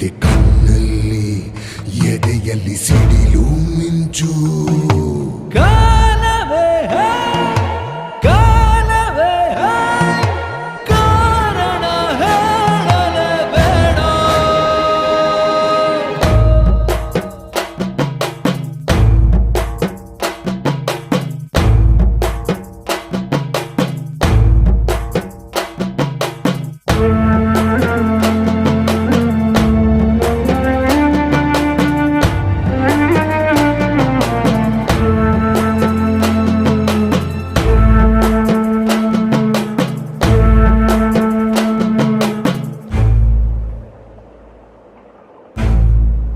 ಎದೆ ಕಣ್ಣಲ್ಲಿ ಎದೆಯಲ್ಲಿ ಸಿಡಿಲು ಮಿಂಚು